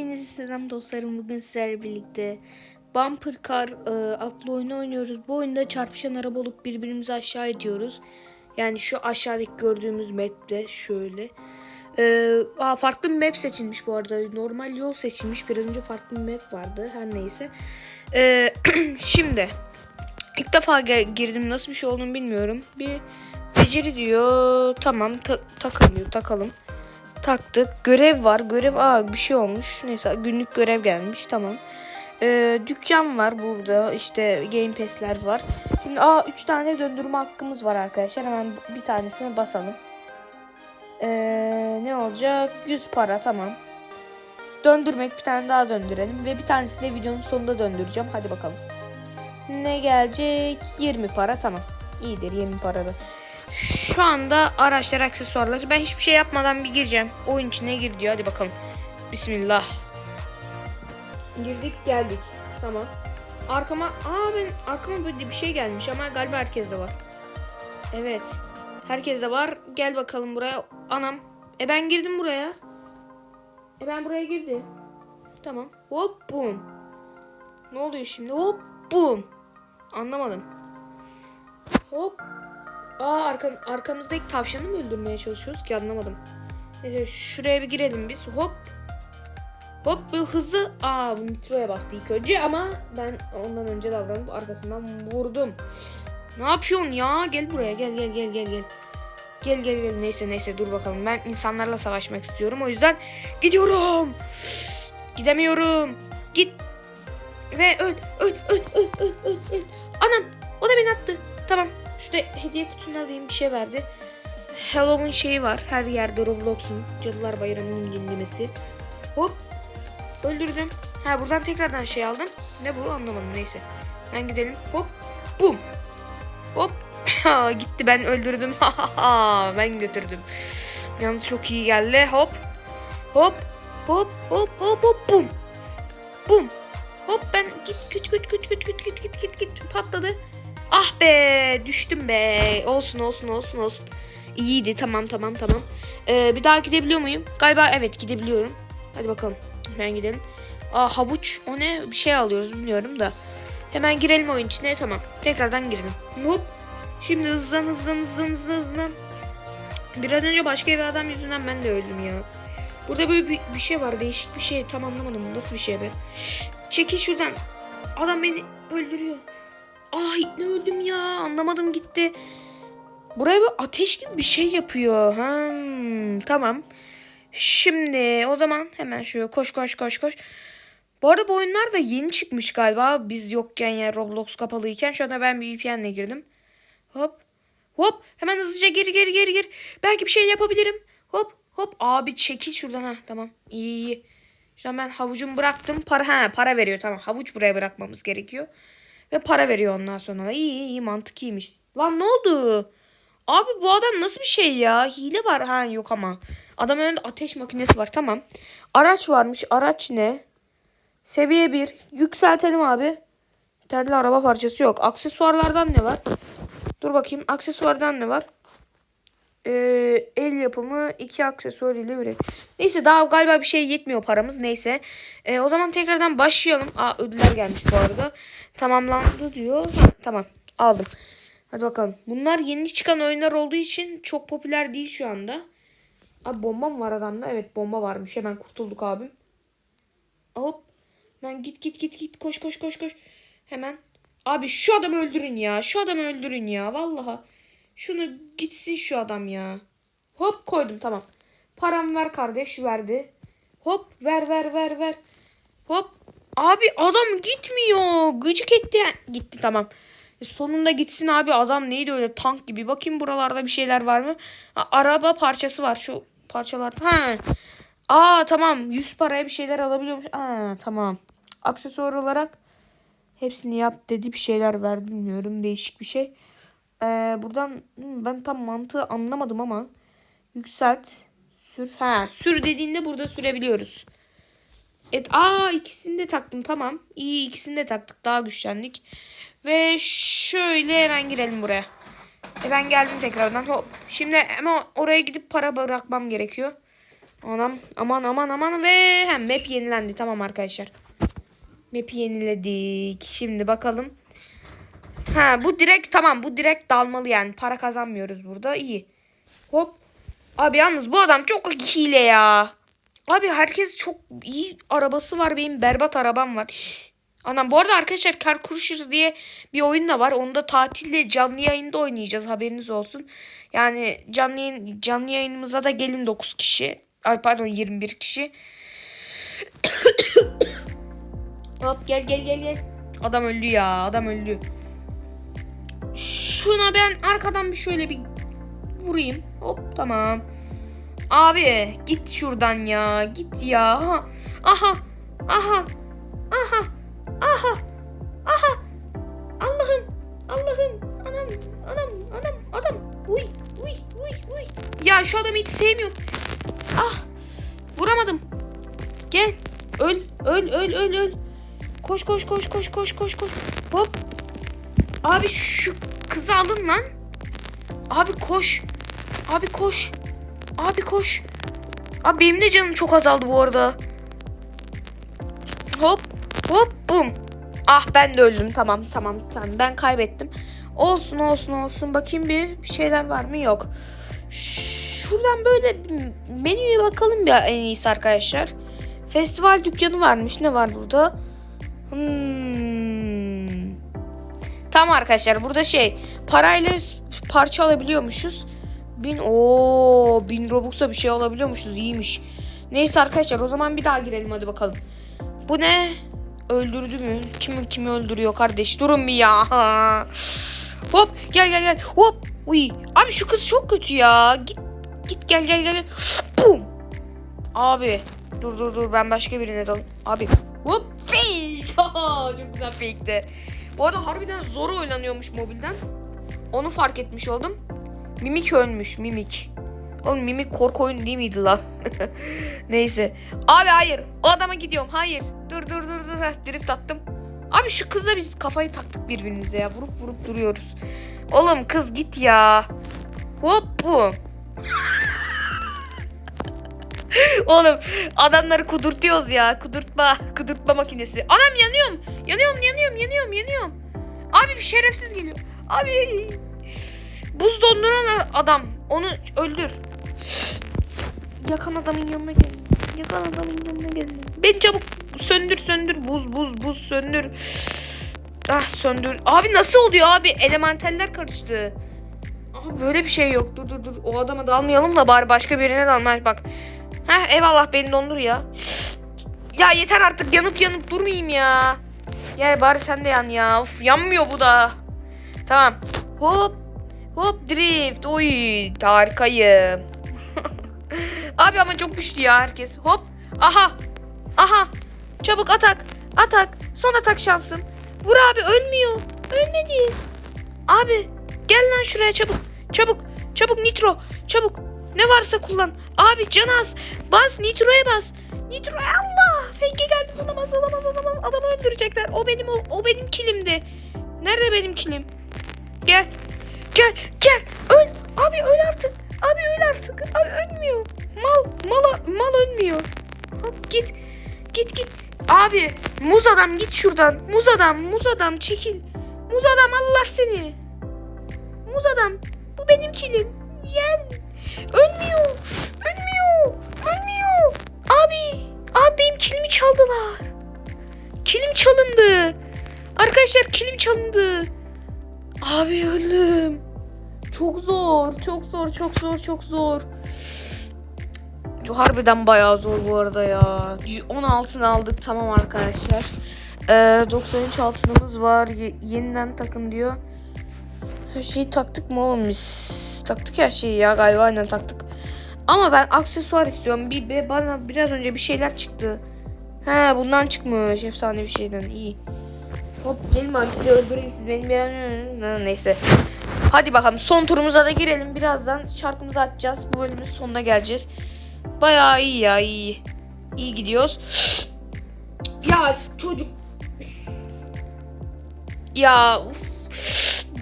Hepinize selam dostlarım. Bugün sizlerle birlikte Bumper Car e, adlı oyunu oynuyoruz. Bu oyunda çarpışan araba olup birbirimizi aşağı ediyoruz. Yani şu aşağıdaki gördüğümüz map'te şöyle. E, aa, farklı bir map seçilmiş bu arada. Normal yol seçilmiş. Biraz önce farklı bir map vardı. Her neyse. E, şimdi ilk defa girdim. Nasıl bir şey olduğunu bilmiyorum. Bir beceri diyor. Tamam ta- takın diyor. Takalım taktık. Görev var. Görev aa bir şey olmuş. Neyse günlük görev gelmiş. Tamam. Ee, dükkan var burada. İşte Game Pass'ler var. Şimdi aa 3 tane döndürme hakkımız var arkadaşlar. Hemen bir tanesine basalım. Ee, ne olacak? 100 para tamam. Döndürmek bir tane daha döndürelim. Ve bir tanesini de videonun sonunda döndüreceğim. Hadi bakalım. Ne gelecek? 20 para tamam. İyidir 20 parada. Şu anda araçlar aksesuarları. Ben hiçbir şey yapmadan bir gireceğim. Oyun içine gir diyor. Hadi bakalım. Bismillah. Girdik geldik. Tamam. Arkama aa ben arkama böyle bir şey gelmiş ama galiba herkeste var. Evet. Herkeste var. Gel bakalım buraya. Anam. E ben girdim buraya. E ben buraya girdim. Tamam. Hop bum. Ne oluyor şimdi? Hop bum. Anlamadım. Hop Aa arka, arkamızdaki tavşanı mı öldürmeye çalışıyoruz ki anlamadım. Neyse şuraya bir girelim biz. Hop. Hop bu hızlı. Aa bu nitroya bastı ilk önce ama ben ondan önce davranıp arkasından vurdum. Ne yapıyorsun ya? Gel buraya gel gel gel gel gel. Gel gel gel neyse neyse dur bakalım. Ben insanlarla savaşmak istiyorum. O yüzden gidiyorum. Gidemiyorum. Git. Ve öl hediye kutusunu alayım bir şey verdi. Halloween şeyi var. Her yerde Roblox'un Cadılar Bayramı'nın yenilemesi. Hop. Öldürdüm. Ha buradan tekrardan şey aldım. Ne bu anlamadım neyse. Ben gidelim. Hop. Bum. Hop. Gitti ben öldürdüm. ben götürdüm. Yalnız çok iyi geldi. Hop. Hop. Hop hop hop hop bum. Bum. Hop ben git git git git git git git git git patladı. Ah be düştüm be. Olsun olsun olsun olsun. İyiydi tamam tamam tamam. Ee, bir daha gidebiliyor muyum? Galiba evet gidebiliyorum. Hadi bakalım. Hemen gidelim. Aa havuç o ne? Bir şey alıyoruz bilmiyorum da. Hemen girelim oyun içine tamam. Tekrardan girelim. Hop. Şimdi hızlan hızlan hızlan hızlan hızlan. Bir an önce başka bir adam yüzünden ben de öldüm ya. Burada böyle bir, bir şey var değişik bir şey tam anlamadım nasıl bir şey be. Çekil şuradan. Adam beni öldürüyor. Ay ne öldüm ya anlamadım gitti. Buraya bir ateş gibi bir şey yapıyor. Hmm, tamam. Şimdi o zaman hemen şöyle koş koş koş koş. Bu arada bu oyunlar da yeni çıkmış galiba. Biz yokken ya Roblox kapalıyken. Şu anda ben bir VPN'le girdim. Hop. Hop. Hemen hızlıca geri geri geri geri. Belki bir şey yapabilirim. Hop hop. Abi çekil şuradan ha. Tamam. İyi iyi. Şimdi ben havucumu bıraktım. Para ha para veriyor tamam. Havuç buraya bırakmamız gerekiyor. Ve para veriyor ondan sonra. İyi iyi, iyi mantık iyiymiş. Lan ne oldu? Abi bu adam nasıl bir şey ya? Hile var. Ha yok ama. Adam önünde ateş makinesi var. Tamam. Araç varmış. Araç ne? Seviye 1. Yükseltelim abi. Terli araba parçası yok. Aksesuarlardan ne var? Dur bakayım. Aksesuardan ne var? Ee, el yapımı iki aksesuar ile üret. Neyse daha galiba bir şey yetmiyor paramız. Neyse. Ee, o zaman tekrardan başlayalım. Aa ödüller gelmiş bu arada. Tamamlandı diyor. Tamam aldım. Hadi bakalım. Bunlar yeni çıkan oyunlar olduğu için çok popüler değil şu anda. Abi bomba mı var adamda? Evet bomba varmış. Hemen kurtulduk abim. Hop. Ben git git git git koş koş koş koş. Hemen. Abi şu adamı öldürün ya. Şu adamı öldürün ya. Vallahi. Şunu gitsin şu adam ya. Hop koydum tamam. Param ver kardeş verdi. Hop ver ver ver ver. Hop. Abi adam gitmiyor. Gıcık etti. Gitti tamam. E, sonunda gitsin abi adam neydi öyle tank gibi. Bakayım buralarda bir şeyler var mı? Ha, araba parçası var şu parçalar. Ha. Aa tamam 100 paraya bir şeyler alabiliyormuş. Aa tamam. Aksesuar olarak hepsini yap dedi bir şeyler verdi bilmiyorum değişik bir şey. Ee, buradan hmm, ben tam mantığı anlamadım ama yükselt sür ha sür dediğinde burada sürebiliyoruz. Evet aa ikisini de taktım tamam. İyi ikisini de taktık daha güçlendik. Ve şöyle hemen girelim buraya. E ben geldim tekrardan. Hop. Şimdi hemen oraya gidip para bırakmam gerekiyor. Anam aman aman aman ve hem map yenilendi tamam arkadaşlar. Map'i yeniledik. Şimdi bakalım. Ha bu direkt tamam bu direkt dalmalı yani. Para kazanmıyoruz burada. iyi. Hop. Abi yalnız bu adam çok hile ya. Abi herkes çok iyi arabası var. Benim berbat arabam var. Anam bu arada arkadaşlar Car Crushers diye bir oyun da var. Onu da tatilde canlı yayında oynayacağız. Haberiniz olsun. Yani canlı, yayın, canlı yayınımıza da gelin 9 kişi. Ay pardon 21 kişi. Hop gel gel gel gel. Adam öldü ya. Adam öldü. Şuna ben arkadan bir şöyle bir vurayım. Hop tamam. Abi git şuradan ya. Git ya. Aha. Aha. Aha. Aha. Aha. Allah'ım. Allah'ım. Anam. Anam. Anam. Adam. Uy. Uy. Uy. Uy. Ya şu adamı hiç sevmiyorum. Ah. Vuramadım. Gel. Öl. Öl. Öl. Öl. Öl. Koş koş koş koş koş koş koş. Hop. Abi şu kızı alın lan. Abi koş. Abi koş. Abi koş. Abi benim de canım çok azaldı bu arada. Hop. Hop bum. Ah ben de öldüm. Tamam tamam tamam. Ben kaybettim. Olsun olsun olsun. Bakayım bir, bir şeyler var mı? Yok. Şuradan böyle menüye bakalım bir en iyisi arkadaşlar. Festival dükkanı varmış. Ne var burada? Hmm. Tamam arkadaşlar burada şey parayla parça alabiliyormuşuz. Bin o bin Robux'a bir şey alabiliyormuşuz iyiymiş. Neyse arkadaşlar o zaman bir daha girelim hadi bakalım. Bu ne? Öldürdü mü? Kimi kimi öldürüyor kardeş? Durun bir ya. Hop gel gel gel. Hop. Uy. Abi şu kız çok kötü ya. Git git gel gel gel. Bum. Abi dur dur dur ben başka birine dalayım. Abi hop fake. çok güzel fake'ti. Bu arada harbiden zor oynanıyormuş mobilden. Onu fark etmiş oldum. Mimik ölmüş Mimik. Oğlum Mimik korku oyunu değil miydi lan? Neyse. Abi hayır. O adama gidiyorum. Hayır. Dur dur dur dur. Heh, drift attım. Abi şu kızla biz kafayı taktık birbirimize ya. Vurup vurup duruyoruz. Oğlum kız git ya. Hop bu. Oğlum adamları kudurtuyoruz ya. Kudurtma. Kudurtma makinesi. Anam yanıyorum. Yanıyorum yanıyorum yanıyorum yanıyorum. Abi bir şerefsiz geliyor. Abi. Buz donduran adam. Onu öldür. Yakan adamın yanına gel. Yakan adamın yanına gel. Ben çabuk söndür söndür. Buz buz buz söndür. Ah söndür. Abi nasıl oluyor abi? Elementaller karıştı. Aha böyle bir şey yok. Dur dur dur. O adama dalmayalım da bari başka birine dalma. Bak. Heh eyvallah beni dondur ya. Ya yeter artık yanıp yanıp durmayayım ya. Gel bari sen de yan ya. Of yanmıyor bu da. Tamam. Hop. Hop drift. Oy harikayım. Abi ama çok güçlü ya herkes. Hop. Aha. Aha. Çabuk atak. Atak. Son atak şansın. Vur abi ölmüyor. Ölmedi. Abi gel lan şuraya çabuk. Çabuk. Çabuk nitro. Çabuk. Ne varsa kullan. Abi can az. Bas nitroya bas. Nitroya Allah. Fenge geldi olamaz olamaz olamaz. Adamı öldürecekler. O benim o, o benim kilimdi. Nerede benim kilim? Gel. Gel gel. Öl. Abi öl artık. Abi öl artık. Abi ölmüyor. Mal mala mal ölmüyor. Hop git. Git git. Abi muz adam git şuradan. Muz adam muz adam çekil. Muz adam Allah seni. Muz adam. Bu benim kilim. Gel. Ölmüyor. Ölmüyor. Ölmüyor. Abi. Abi benim kilimi çaldılar. Kilim çalındı. Arkadaşlar kilim çalındı. Abi öldüm. Çok zor. Çok zor. Çok zor. Çok zor. Çok harbiden bayağı zor bu arada ya. 10 altın aldık tamam arkadaşlar. Ee, 93 altınımız var. Ye- yeniden takın diyor. Her şeyi taktık mı oğlum biz? Taktık her şeyi ya galiba aynen taktık. Ama ben aksesuar istiyorum. Bir, bir bana biraz önce bir şeyler çıktı. He bundan çıkmış. Efsane bir şeyden. iyi. Hop gelin ben sizi öldüreyim siz benim bir neyse. Hadi bakalım son turumuza da girelim. Birazdan şarkımızı açacağız. Bu bölümün sonuna geleceğiz. Bayağı iyi ya iyi. İyi gidiyoruz. Ya çocuk. Ya uf.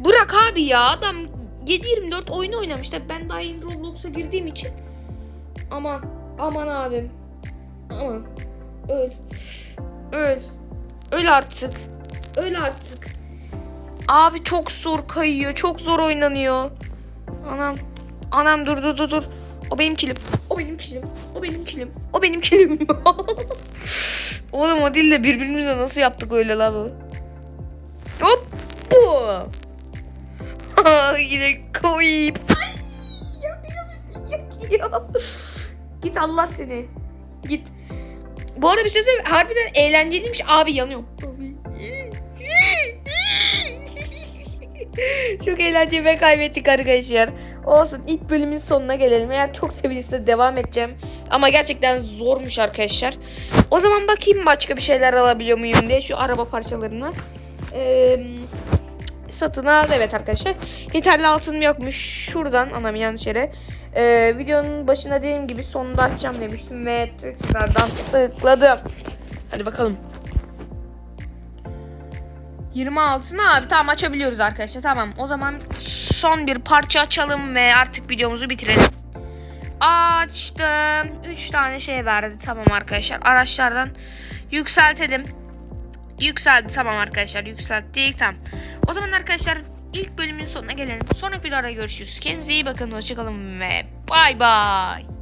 Bırak abi ya adam 7-24 oyunu oynamış da ben daha yeni Roblox'a girdiğim için ama Aman abim. Aman. Öl. Öl. Öl artık. Öl artık. Abi çok zor kayıyor. Çok zor oynanıyor. Anam. Anam dur dur dur dur. O benim kilim. O benim kilim. O benim kilim. O benim kilim. Oğlum o dille birbirimize nasıl yaptık öyle la bu? Hop bu. Yine yakıyor. Git Allah seni. Git. Bu arada bir şey söyleyeyim. Harbiden eğlenceliymiş. Abi yanıyorum. Çok eğlenceli ve kaybettik arkadaşlar. Olsun ilk bölümün sonuna gelelim. Eğer çok sevilirse devam edeceğim. Ama gerçekten zormuş arkadaşlar. O zaman bakayım başka bir şeyler alabiliyor muyum diye şu araba parçalarını. Ee, satın al. Evet arkadaşlar. Yeterli altınım yokmuş. Şuradan anam yanlış yere. Ee, videonun başına dediğim gibi sonunda açacağım demiştim ve tıkladım. Hadi bakalım. 26 ne abi tamam açabiliyoruz arkadaşlar tamam o zaman son bir parça açalım ve artık videomuzu bitirelim. Açtım 3 tane şey verdi tamam arkadaşlar araçlardan yükseltelim. Yükseldi tamam arkadaşlar yükselttik tamam. O zaman arkadaşlar ilk bölümün sonuna gelelim. Sonraki videoda görüşürüz. Kendinize iyi bakın hoşçakalın ve bay bay.